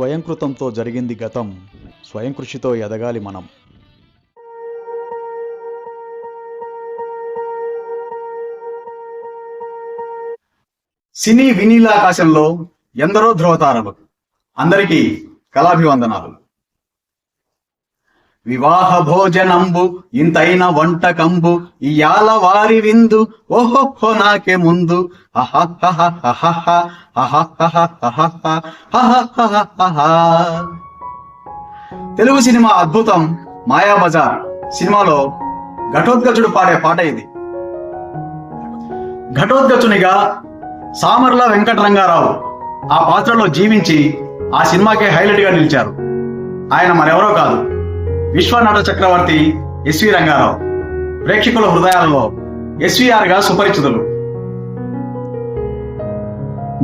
స్వయంకృతంతో జరిగింది గతం. స్వయం కృషితో ఎదగాలి మనం. సినీ వినీలాకాశంలో ఎందరో ధ్రువతారలు అందరికీ కళాభివందనాలు. వివాహ భోజనంబు ఇంతైన వంటకంబు ఇయాల వారి విందు ఓహో నాకే ముందు. తెలుగు సినిమా అద్భుతం మాయాబజార్ సినిమాలో ఘటోద్గజుడు పాడే పాట ఇది. ఘటోద్గజునిగా సామర్ల వెంకటరంగారావు ఆ పాత్రలో జీవించి ఆ సినిమాకే హైలైట్గా నిలిచారు. ఆయన మరెవరో కాదు. విశ్వనాథ చక్రవర్తి ఎస్వి రంగారావు ప్రేక్షకుల హృదయాలలో ఎస్వీఆర్గా సుపరిచితులు.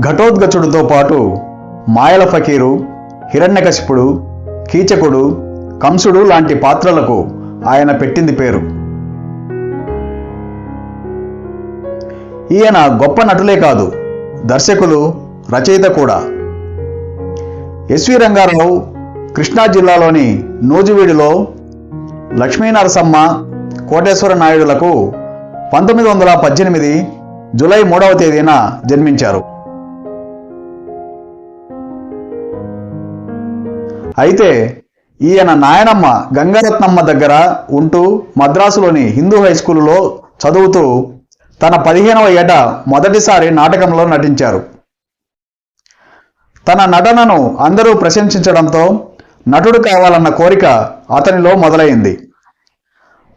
ఘటోద్గచుడితో పాటు మాయల ఫకీరు హిరణ్యకశిపుడు కీచకుడు కంసుడు లాంటి పాత్రలకు ఆయన పెట్టింది పేరు. ఈయన గొప్ప నటులే కాదు దర్శకులు రచయిత కూడా. ఎస్వి రంగారావు కృష్ణా జిల్లాలోని నూజివీడులో లక్ష్మీనరసమ్మ కోటేశ్వర నాయుడులకు పంతొమ్మిది వందల పద్దెనిమిది జూలై మూడవ తేదీన జన్మించారు. అయితే ఈయన నాయనమ్మ గంగారత్నమ్మ దగ్గర ఉంటూ మద్రాసులోని హిందూ హై స్కూలులో చదువుతూ తన పదిహేనవ ఏట మొదటిసారి నాటకంలో నటించారు. తన నటనను అందరూ ప్రశంసించడంతో నటుడు కావాలన్న కోరిక అతనిలో మొదలైంది.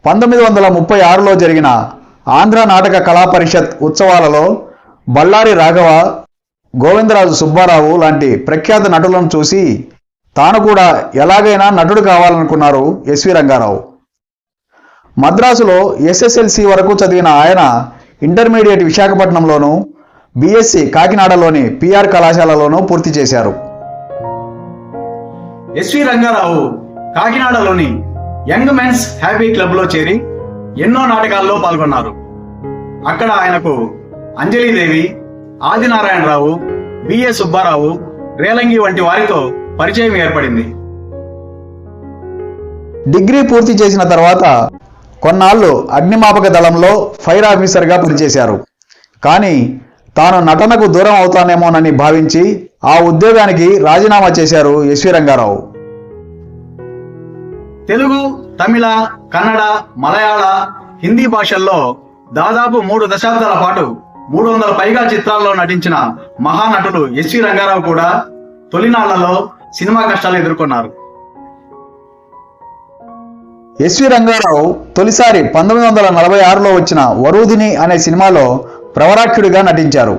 పంతొమ్మిది వందల ముప్పై ఆరులో జరిగిన ఆంధ్ర నాటక కళా పరిషత్ ఉత్సవాలలో బళ్ళారి రాఘవ గోవిందరాజు సుబ్బారావు లాంటి ప్రఖ్యాత నటులను చూసి తాను కూడా ఎలాగైనా నటుడు కావాలనుకున్నారు ఎస్వి రంగారావు. మద్రాసులో ఎస్ఎస్ఎల్సి వరకు చదివిన ఆయన ఇంటర్మీడియట్ విశాఖపట్నంలోను బీఎస్సీ కాకినాడలోని పిఆర్ కళాశాలలోనూ పూర్తి చేశారు. ఎస్వి రంగారావు కాకినాడలోని యంగ్ మెన్స్ హ్యాపీ క్లబ్లో చేరి ఎన్నో నాటకాల్లో పాల్గొన్నారు. అక్కడ ఆయనకు అంజలిదేవి ఆదినారాయణరావు బిఏ సుబ్బారావు రేలంగి వంటి వారితో పరిచయం ఏర్పడింది. డిగ్రీ పూర్తి చేసిన తర్వాత కొన్నాళ్ళు అగ్నిమాపక దళంలో ఫైర్ ఆఫీసర్గా పనిచేశారు. కానీ తాను నటనకు దూరం అవుతానేమోనని భావించి ఆ ఉద్యోగానికి రాజీనామా చేశారు ఎస్వి రంగారావు. తెలుగు తమిళ కన్నడ మలయాళ హిందీ భాషల్లో దాదాపు మూడు దశాబ్దాల పాటు మూడు వందల పైగా చిత్రాల్లో నటించిన మహానటులు ఎస్వి రంగారావు కూడా తొలినాళ్ళలో సినిమా కష్టాలు ఎదుర్కొన్నారు. ఎస్వి రంగారావు తొలిసారి పంతొమ్మిది వందల నలభై ఆరులో వచ్చిన వరూధిని అనే సినిమాలో ప్రవరాఖ్యుడిగా నటించారు.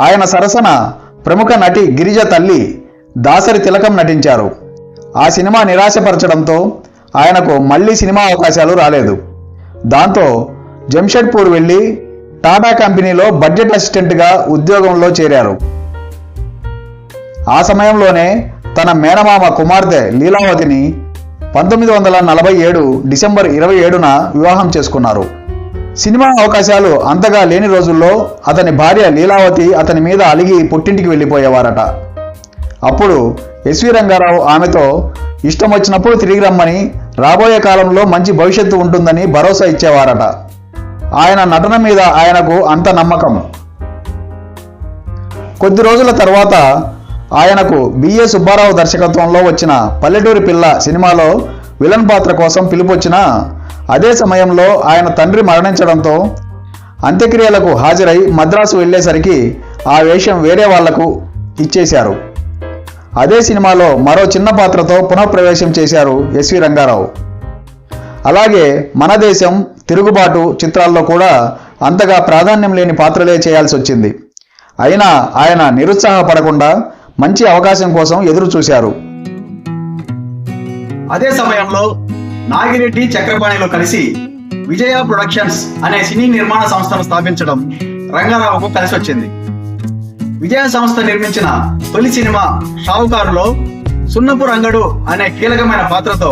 ఆయన సరసన ప్రముఖ నటి గిరిజ తల్లి దాసరి తిలకం నటించారు. ఆ సినిమా నిరాశపరచడంతో ఆయనకు మళ్ళీ సినిమా అవకాశాలు రాలేదు. దాంతో జంషెడ్పూర్ వెళ్ళి టాటా కంపెనీలో బడ్జెట్ అసిస్టెంట్గా ఉద్యోగంలో చేరారు. ఆ సమయంలోనే తన మేనమామ కుమార్తె లీలావతిని పంతొమ్మిది వందల నలభై ఏడు డిసెంబర్ ఇరవై ఏడున వివాహం చేసుకున్నారు. సినిమా అవకాశాలు అంతగా లేని రోజుల్లో అతని భార్య లీలావతి అతని మీద అలిగి పుట్టింటికి వెళ్ళిపోయేవారట. అప్పుడు ఎస్వి రంగారావు ఆమెతో ఇష్టం వచ్చినప్పుడు తిరిగి రమ్మని రాబోయే కాలంలో మంచి భవిష్యత్తు ఉంటుందని భరోసా ఇచ్చేవారట. ఆయన నటన మీద ఆయనకు అంత నమ్మకం. కొద్ది రోజుల తర్వాత ఆయనకు బిఏ సుబ్బారావు దర్శకత్వంలో వచ్చిన పల్లెటూరి పిల్ల సినిమాలో విలన్ పాత్ర కోసం పిలుపొచ్చిన అదే సమయంలో ఆయన తండ్రి మరణించడంతో అంత్యక్రియలకు హాజరై మద్రాసు వెళ్ళేసరికి ఆ వేషం వేరే వాళ్ళకు ఇచ్చేశారు. అదే సినిమాలో మరో చిన్న పాత్రతో పునఃప్రవేశం చేశారు ఎస్వి రంగారావు. అలాగే మన దేశం తిరుగుబాటు చిత్రాల్లో కూడా అంతగా ప్రాధాన్యం లేని పాత్రలే చేయాల్సి వచ్చింది. అయినా ఆయన నిరుత్సాహపడకుండా మంచి అవకాశం కోసం ఎదురు చూశారు అదే సమయంలో నాగిరెడ్డి చక్రపాణిలో కలిసి విజయ ప్రొడక్షన్స్ అనే సినీ నిర్మాణ సంస్థను స్థాపించడం రంగారావుకు కలిసి వచ్చింది. విజయ సంస్థ నిర్మించిన తొలి సినిమా షావుకారులో సున్నపు రంగడు అనే కీలకమైన పాత్రతో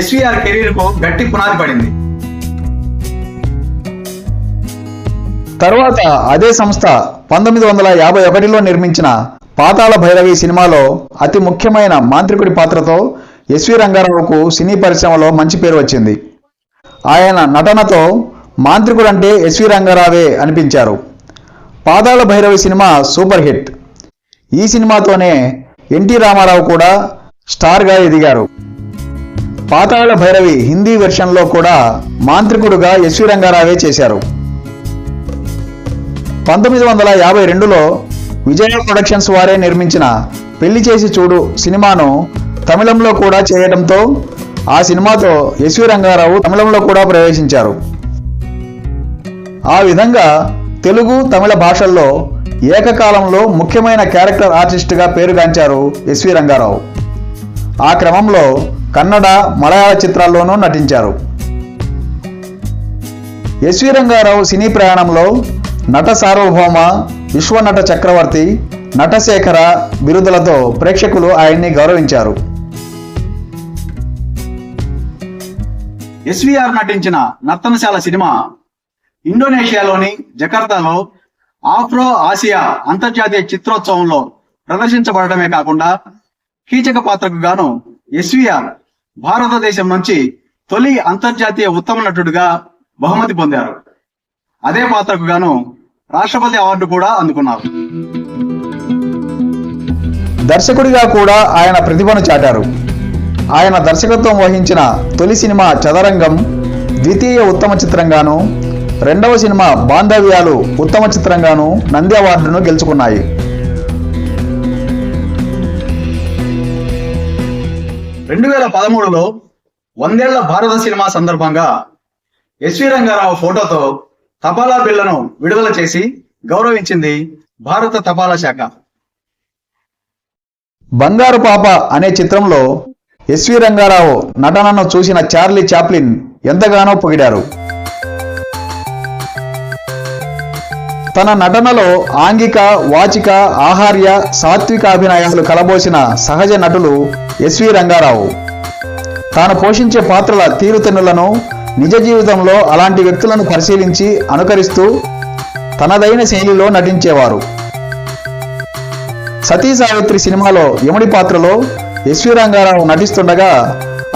ఎస్వీఆర్ కెరీర్కు గట్టి పునాది పడింది. తర్వాత అదే సంస్థ పంతొమ్మిది వందల యాభై ఒకటిలో నిర్మించిన పాతాళ భైరవి సినిమాలో అతి ముఖ్యమైన మాంత్రికుడి పాత్రతో ఎస్వి రంగారావుకు సినీ పరిశ్రమలో మంచి పేరు వచ్చింది. ఆయన నటనతో మాంత్రికుడంటే ఎస్వి రంగారావే అనిపించారు. Pathala Bhairavi cinema super hit. ఈ సినిమాతోనే ఎన్టీ రామారావు కూడా స్టార్గా ఎదిగారు. పాతాళ భైరవి హిందీ వెర్షన్లో కూడా మాంత్రికుడుగా ఎస్వి రంగారావే చేశారు. పంతొమ్మిది వందల యాభై రెండులో విజయ ప్రొడక్షన్స్ వారే నిర్మించిన పెళ్ళి చేసి చూడు సినిమాను తమిళంలో కూడా చేయడంతో ఆ సినిమాతో ఎస్వి రంగారావు తమిళంలో కూడా ప్రవేశించారు. ఆ విధంగా తెలుగు తమిళ భాషల్లో ఏకకాలంలో ముఖ్యమైన క్యారెక్టర్ ఆర్టిస్ట్గా పేరుగాంచారు ఎస్వి రంగారావు. ఆ క్రమంలో కన్నడ మలయాళ చిత్రాల్లోనూ నటించారు. ఎస్వి రంగారావు సినీ ప్రయాణంలో నట సార్వభౌమ విశ్వనట చక్రవర్తి నటశేఖర బిరుదులతో ప్రేక్షకులు ఆయన్ని గౌరవించారు. ఎస్వీఆర్ నటించిన నర్తనశాల సినిమా ఇండోనేషియాలోని జకార్తాలో ఆఫ్రో ఆసియా అంతర్జాతీయ చిత్రోత్సవంలో ప్రదర్శించబడటమే కాకుండా కీచక పాత్రకు గాను ఎస్వీఆర్ భారతదేశం నుంచి తొలి అంతర్జాతీయ ఉత్తమ నటుడిగా బహుమతి పొందారు. అదే పాత్రకు గాను రాష్ట్రపతి అవార్డు కూడా అందుకున్నారు. దర్శకుడిగా కూడా ఆయన ప్రతిభను చాటారు. ఆయన దర్శకత్వం వహించిన తొలి సినిమా చదరంగం ద్వితీయ ఉత్తమ చిత్రంగాను రెండవ సినిమా బాంధవ్యాలు ఉత్తమ చిత్రంగాను నంది అవార్డును గెలుచుకున్నాయి. రెండు వేల పదమూడులో వందేళ్ళ భారత సినిమా సందర్భంగా ఎస్వి రంగారావు ఫోటోతో తపాలా బిళ్ళను విడుదల చేసి గౌరవించింది భారత తపాలా శాఖ. బంగారు పాప అనే చిత్రంలో ఎస్వి రంగారావు నటనను చూసిన చార్లీ చాప్లిన్ ఎంతగానో పొగిడారు. తన నటనలో ఆంగిక వాచిక ఆహార్య సాత్విక అభినయాలు కలబోసిన సహజ నటులు ఎస్వి రంగారావు. తాను పోషించే పాత్రల తీరుతెన్నులను నిజ జీవితంలో అలాంటి వ్యక్తులను పరిశీలించి అనుకరిస్తూ తనదైన శైలిలో నటించేవారు. సతీ సావిత్రి సినిమాలో యముడి పాత్రలో ఎస్వి రంగారావు నటిస్తుండగా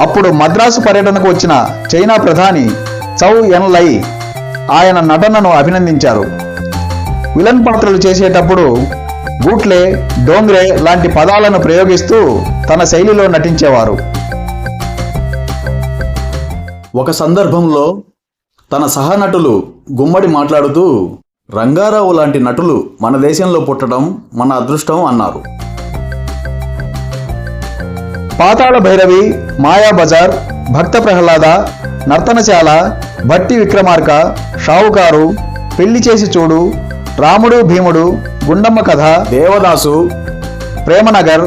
అప్పుడు మద్రాసు పర్యటనకు వచ్చిన చైనా ప్రధాని చౌ ఎన్ లై ఆయన నటనను అభినందించారు. విలన్ పాత్రలు చేసేటప్పుడు గూట్లే డోంగ్రే లాంటి పదాలను ప్రయోగిస్తూ తన శైలిలో నటించేవారు. ఒక సందర్భంలో తన సహనటులు గుమ్మడి మాట్లాడుతూ రంగారావు లాంటి నటులు మన దేశంలో పుట్టడం మన అదృష్టం అన్నారు. పాతాళ భైరవి మాయాబజార్ భక్త ప్రహ్లాద నర్తనశాల భట్టి విక్రమార్క షావుకారు పెళ్ళి చేసి చూడు రాముడు భీముడు గుండమ్మ కథ దేవదాసు ప్రేమనగర్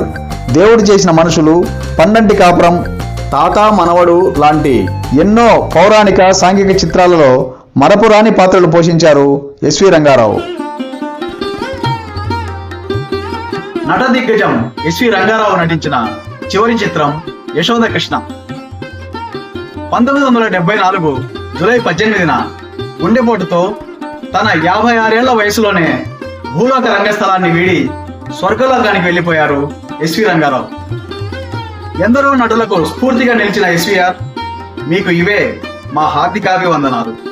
దేవుడు చేసిన మనుషులు పండంటి కాపురం తాత మనవడు లాంటి ఎన్నో పౌరాణిక సాంఘిక చిత్రాలలో మరపురాని పాత్రలు పోషించారు ఎస్వి రంగారావు. నట దిగ్గజం ఎస్వి రంగారావు నటించిన చివరి చిత్రం యశోద కృష్ణ. పంతొమ్మిది వందల డెబ్బై నాలుగు జూలై పద్దెనిమిదిన గుండెపోటుతో తన యాభై ఆరేళ్ళ వయసులోనే భూలోక రంగస్థలాన్ని వీడి స్వర్గలోకానికి వెళ్ళిపోయారు ఎస్వి రంగారావు. ఎందరో నటులకు స్ఫూర్తిగా నిలిచిన ఎస్వీఆర్ మీకు ఇవే మా హార్దికాభివందనాలు.